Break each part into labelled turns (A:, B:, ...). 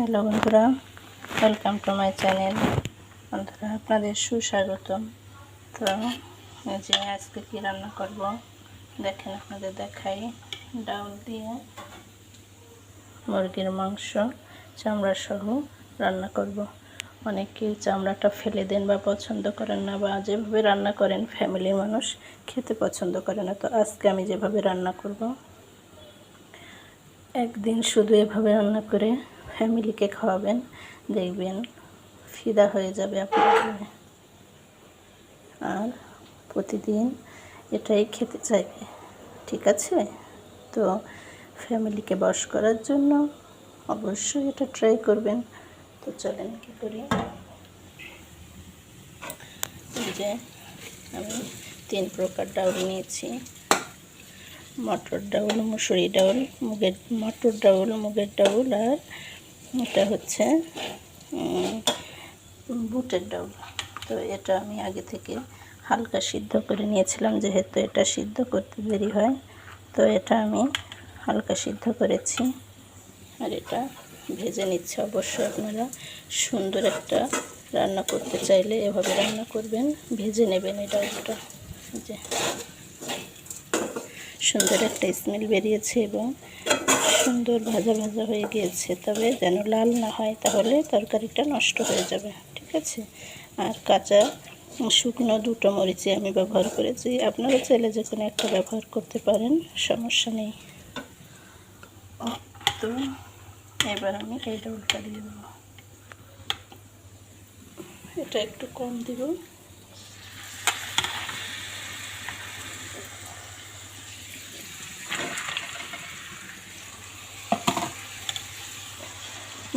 A: Hello বন্ধুরা, welcome to my channel. বন্ধুরা, আপনাদের সুস্বাগতম। তো যে আজকে কী রান্না করব, দেখেন আপনাদের দেখাই। ডাউল দিয়ে মুরগির মাংস, চামড়া সহ রান্না করব। অনেকে চামড়াটা ফেলে দেন বা পছন্দ করেন না, বা যেভাবে রান্না করেন, ফ্যামিলির মানুষ খেতে পছন্দ করে না। তো আজকে আমি যেভাবে রান্না করব, একদিন শুধু এভাবে রান্না করে ফ্যামিলিকে খাওয়াবেন, দেখবেন ফিদা হয়ে যাবে আপনার আর প্রতিদিন এটাই খেতে চাইবে, ঠিক আছে? তো ফ্যামিলিকে বস করার জন্য অবশ্যই এটা ট্রাই করবেন। তো চলেন কী করি? যে আমি তিন প্রকার ডাউল নিয়েছি। মটর ডাউল, মুসুরি ডাউল, মুগের মটর ডাউল, মুগের ডাউল আর এটা হচ্ছে বুটের ডাউল তো এটা আমি আগে থেকে হালকা সিদ্ধ করে নিয়েছিলাম, যেহেতু এটা সিদ্ধ করতে দেরি হয়। তো এটা আমি হালকা সিদ্ধ করেছি। আর এটা ভেজে নিচ্ছে অবশ্যই আপনারা। সুন্দর একটা রান্না করতে চাইলে এভাবে রান্না করবেন, ভেজে নেবেন ডাউলটা এই যে, সুন্দর একটা স্মেল বেরিয়েছে এবং সুন্দর ভাজা ভাজা হয়ে গিয়েছে। তবে যেন লাল না হয়, তাহলে তরকারিটা নষ্ট হয়ে যাবে, ঠিক আছে? আর কাঁচা, শুকনো দুটো মরিচে আমি ব্যবহার করেছি। আপনারা চাইলে যে কোনো একটা ব্যবহার করতে পারেন, সমস্যা নেই। তো, এবার আমি এই ডাউলটা দিয়ে দেবো। এটা একটু কম দিব।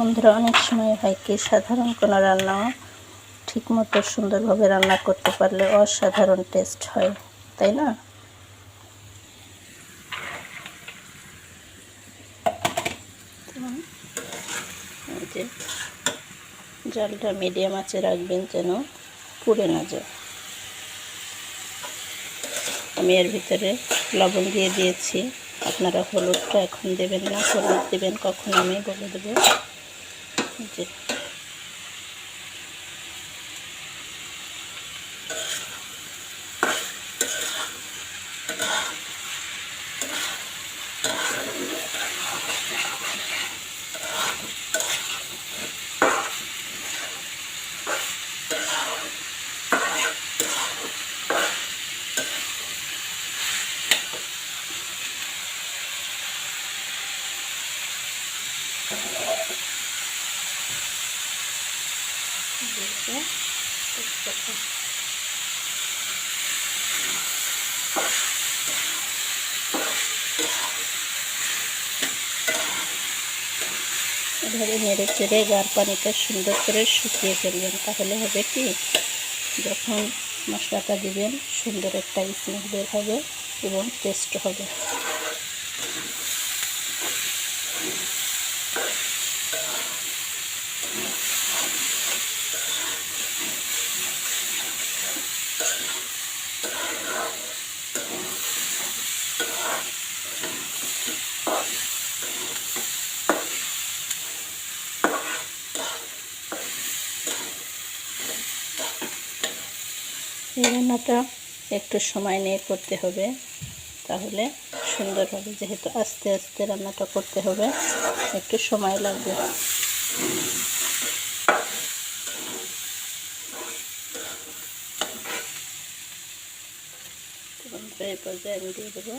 A: বন্ধুরা, অনেক সময় হয় কি, সাধারণ কোনো রান্নাও ঠিকমতো সুন্দরভাবে রান্না করতে পারলে অসাধারণ টেস্ট হয়, তাই না? জলটা মিডিয়াম আঁচে রাখবেন যেন পুড়ে না যায়। আমি এর ভিতরে লবণ দিয়ে দিয়েছি। আপনারা হলুদটা এখন দেবেন না, হলুদ দেবেন, কখন আমি বলে দেবো। যে তেজপাতা এভাবে নেড়ে চেড়ে গার পানিটা সুন্দর করে শুকিয়ে ফেলবেন, তাহলে হবে কি? যখন মশলাটা দিবেন, সুন্দর একটা স্মেল বের হবে এবং টেস্ট হবে এই রান্নাটা একটু সময় নিয়ে করতে হবে। তাহলে সুন্দর হবে যেহেতু আস্তে আস্তে রান্নাটা করতে হবে, একটু সময় লাগবে। এই আমি দিয়ে দেবো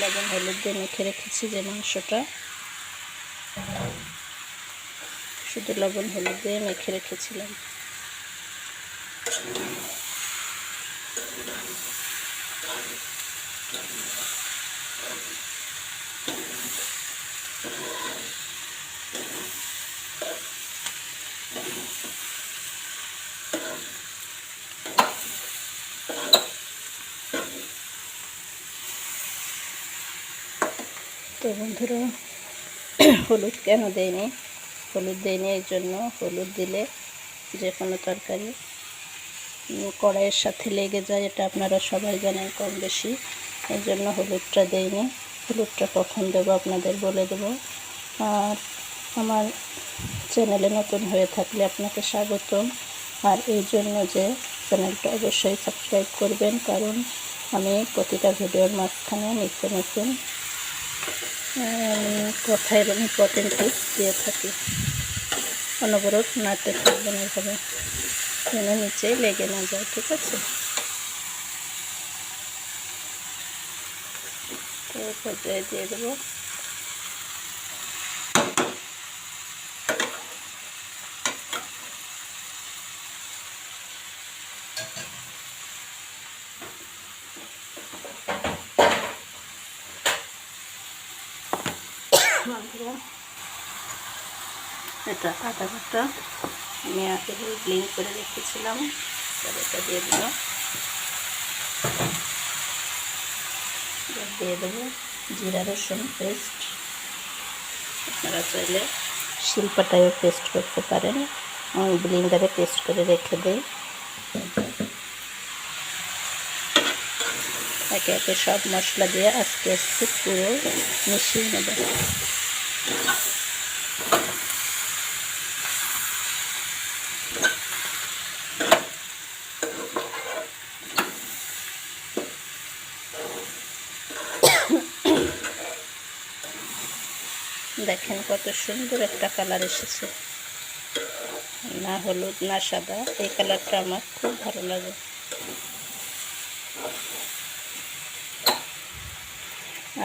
A: লবণ, হলুদ দিয়ে মেখে রেখেছি যে মাংসটা। শুধু লবণ, হলুদ দিয়ে মেখে রেখেছিলাম। বন্ধুরা, হলুদ কেন দেয়নি হলুদ দেয়নি এই জন্য। হলুদ দিলে যে কোনো তরকারি কড়াইয়ের সাথে লেগে যায়, এটা আপনারা সবাই জানেন কম বেশি। এই জন্য হলুদটা দেয়নি হলুদটা কখন দেবো আপনাদের বলে দেবো। আর আমার চ্যানেলে নতুন হয়ে থাকলে আপনাকে স্বাগতম। আর এই জন্য যে চ্যানেলটা অবশ্যই সাবস্ক্রাইব করবেন, কারণ আমি প্রতিটা ভিডিওর মাঝখানে নিত্য নতুন উম, কথা এবং ইম্পর্টেন্ট দিয়ে থাকি। অনবরত নাড়তে থাকবেন এভাবে যেন নিচে লেগে না যায় ঠিক আছে? পর্যায়ে দিয়ে দেবো। বন্ধুরা এটা আদা বাটা। আমি আগে ব্লিং করে রেখেছিলাম এটা দিয়ে দিল দিয়ে দেবো জিরা, রসুন পেস্ট আপনারা চাইলে শিল্পাটায়ও পেস্ট করতে পারেন। আমি ব্লিন্ডারে পেস্ট করে রেখে দিই। একে একে সব মশলা দিয়ে আস্তে আস্তে পুরো মিশিয়ে নেব। দেখেন কত সুন্দর একটা কালার এসেছে। না হলুদ, না সাদা। এই কালারটা আমার খুব ভালো লাগে।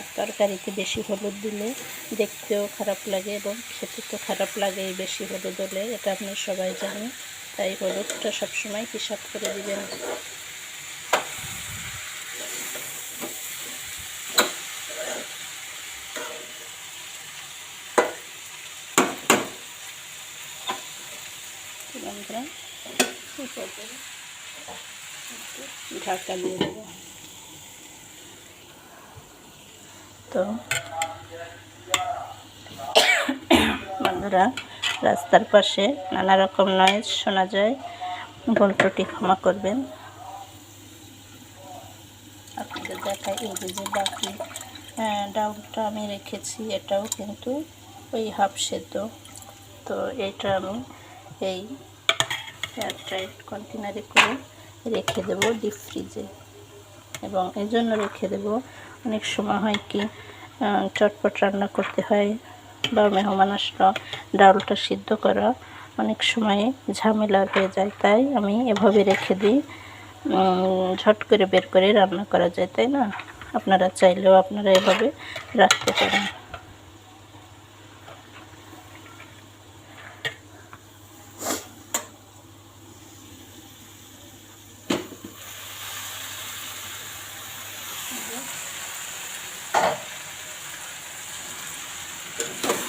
A: আর তরকারিতে বেশি হলুদ দিলে দেখতেও খারাপ লাগে এবং খেতে তো খারাপ লাগে বেশি হলুদ হলে, এটা আপনি সবাই জানেন। তাই হলুদটা সবসময় হিসাব করে দিবেন। ঢাকা দিয়ে দেবো। তো বন্ধুরা রাস্তার পাশে নানা রকম নয়েজ শোনা যায়। ভুলটুটি ক্ষমা করবেন। আপনাদের দেখায় এই যে বাকি হ্যাঁ, ডাউলটা আমি রেখেছি এটাও কিন্তু ওই হাফ সেদ্ধ। তো এটা আমি এই এয়ারটাইট কন্টেনারে করে রেখে দেবো ডিপ ফ্রিজে। এবং এই জন্য রেখে দেবো। অনেক সময় হয় কি চটপট রান্না করতে হয় বা মেহমান আসলো ডাউলটা সিদ্ধ করা, অনেক সময় ঝামেলা হয়ে যায়। তাই আমি এভাবে রেখে দিই। ঝট করে বের করে রান্না করা যায়, তাই না? আপনারা চাইলেও আপনারা এভাবে রাখতে পারেন।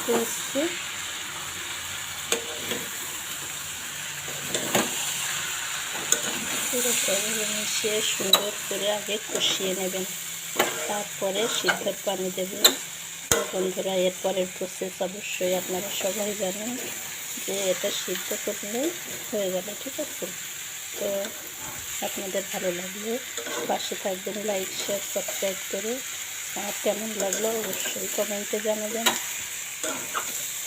A: পুরো মিশিয়ে সুন্দর করে আগে কষিয়ে নেবেন। তারপরে সিদ্ধর পানি দেবেন। বন্ধুরা এরপরের প্রসেস অবশ্যই আপনারা সবাই জানেন যে এটা সিদ্ধ করলে হয়ে গেল ঠিক আছে? তো আপনাদের ভালো লাগলে পাশে থাকবেন লাইক শেয়ার সাবস্ক্রাইব করে। আর কেমন লাগল অবশ্যই কমেন্টে জানাবেন। Thank you.